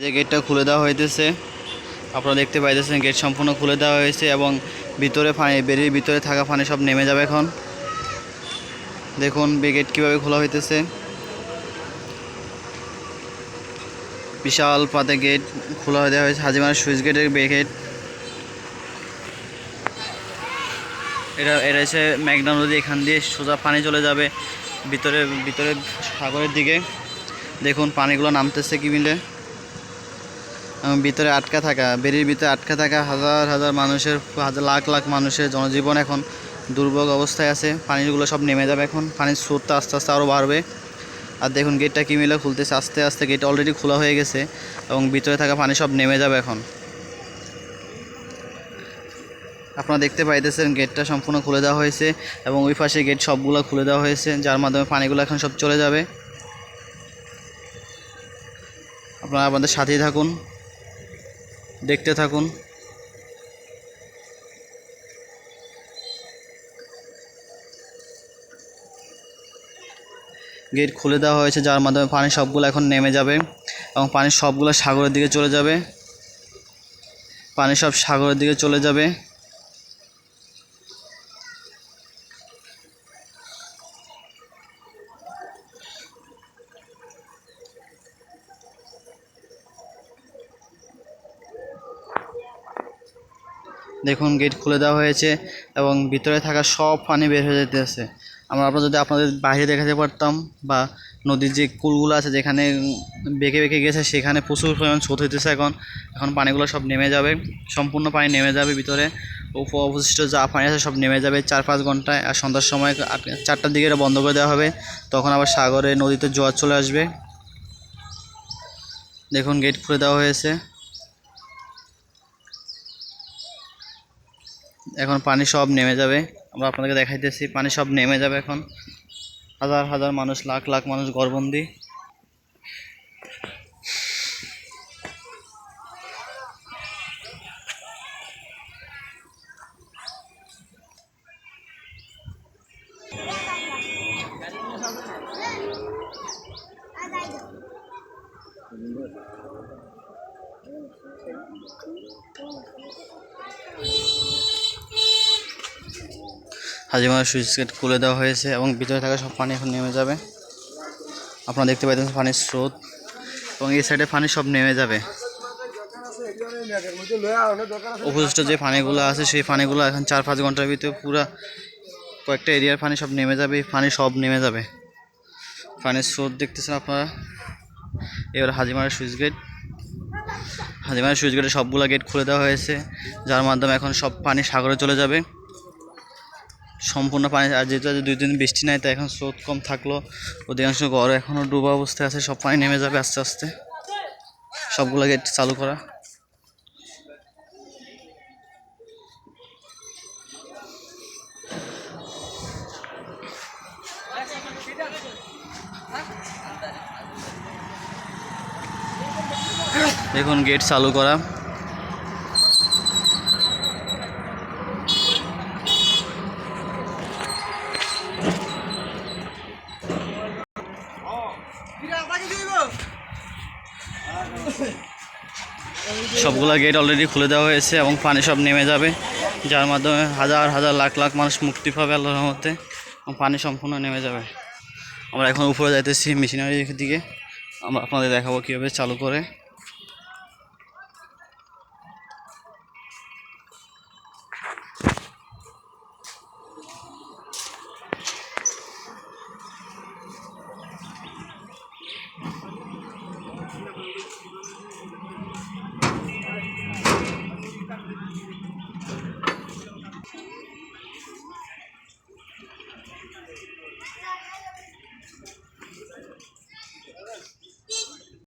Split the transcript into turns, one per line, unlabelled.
যে গেটটা খুলে দেওয়া হইতেছে। আপনারা দেখতে পাইতেছেন গেট সম্পূর্ণ খুলে দেওয়া হয়েছে এবং ভিতরে পানি, বেরির ভিতরে থাকা পানি সব নেমে যাবে এখন। দেখুন গেট কীভাবে খোলা হইতেছে। বিশাল পাতে গেট খোলা দেওয়া হয়েছে। হাজিমার সুইচ গেটের গেট। এটা এটা হচ্ছে মেঘনা নদী, এখান দিয়ে সোজা পানি চলে যাবে ভিতরে ভিতরে সাগরের দিকে। দেখুন পানিগুলো নামতেছে কি মিলে। ভিতরে আটকা থাকা, বেরির ভিতরে আটকা থাকা হাজার হাজার মানুষের, হাজার লাখ লাখ মানুষের জনজীবন এখন দুর্ভোগ অবস্থায় আছে। পানিগুলো সব নেমে যাবে এখন। পানির স্রোতটা আস্তে আস্তে আরও বাড়বে। আর দেখুন গেটটা কি মিলে খুলতেছে? আস্তে আস্তে গেট অলরেডি খোলা হয়ে গেছে এবং ভিতরে থাকা পানি সব নেমে যাবে এখন। আপনারা দেখতে পাইতেছেন গেটটা সম্পূর্ণ খুলে দেওয়া হয়েছে এবং ওই পাশে গেট সবগুলো খুলে দেওয়া হয়েছে, যার মাধ্যমে পানিগুলো এখন সব চলে যাবে। আপনারা আমাদের সাথেই থাকুন। দেখতে থাকুন। গেট খুলে দেওয়া হয়েছে, যার মাধ্যমে পানি সবগুলো এখন নেমে যাবে এবং পানি সবগুলো সাগরের দিকে চলে যাবে। পানি সব সাগরের দিকে চলে যাবে। দেখুন গেট খুলে দেওয়া হয়েছে এবং ভিতরে থাকা সব পানি বের হয়ে যেতেছে আমরা আপনারা যদি আপনাদের বাইরে দেখাতে পারতাম বা নদীর যে কুলগুলো আছে যেখানে বেঁকে বেঁকে গেছে, সেখানে প্রচুর পরিমাণ স্রোত হইতেছে এখন। এখন পানিগুলো সব নেমে যাবে, সম্পূর্ণ পানি নেমে যাবে ভিতরে। উপ- অবশিষ্ট যা পানি আছে সব নেমে যাবে চার পাঁচ ঘন্টায় আর সন্ধ্যার সময় চারটার দিকে এটা বন্ধ করে দেওয়া হবে। তখন আবার সাগরে নদীতে জোয়ার চলে আসবে। দেখুন গেট খুলে দেওয়া হয়েছে। এখন পানি সব নেমে যাবে। আমরা আপনাদেরকে দেখাইতেছি, পানি সব নেমে যাবে এখন। হাজার হাজার মানুষ, লাখ লাখ মানুষ গড়বন্দি হাজিমার সুইচ গেট খুলে দেওয়া হয়েছে এবং ভিতরে থাকা সব পানি এখন নেমে যাবে। আপনারা দেখতে পাইতেন পানির স্রোত এবং এই সাইডে পানি সব নেমে যাবে। উপযুক্ত যে পানিগুলো আছে, সেই পানিগুলো এখন চার পাঁচ ঘণ্টার ভিতরে পুরা কয়েকটা এরিয়ার পানি সব নেমে যাবে পানি সব নেমে যাবে। পানির স্রোত দেখতেছেন আপনারা? এবার হাজিমারের সুইচ গেট। হাজিমারের সুইচ গেটে সবগুলো গেট খুলে দেওয়া হয়েছে, যার মাধ্যমে এখন সব পানি সাগরে চলে যাবে। সম্পূর্ণ পানি, আর যেহেতু দুই দিন বৃষ্টি নাই, তাই এখন স্রোত কম থাকল। অধিকাংশ ঘর এখনও ডুবা অবস্থায় আছে, সব পানি নেমে যাবে আস্তে আস্তে। সবগুলো গেট চালু করা। দেখুন গেট চালু করা। সবগুলা গেট অলরেডি খুলে দেওয়া হয়েছে এবং পানি সব নেমে যাবে, যার মাধ্যমে হাজার হাজার লাখ লাখ মানুষ মুক্তি পাবে আল্লাহর রহমতে এবং পানি সম্পূর্ণ নেমে যাবে। আমরা এখন উপরে যাইতেছি মেশিনারি দিকে। আমরা আপনাদের দেখাবো কীভাবে চালু করে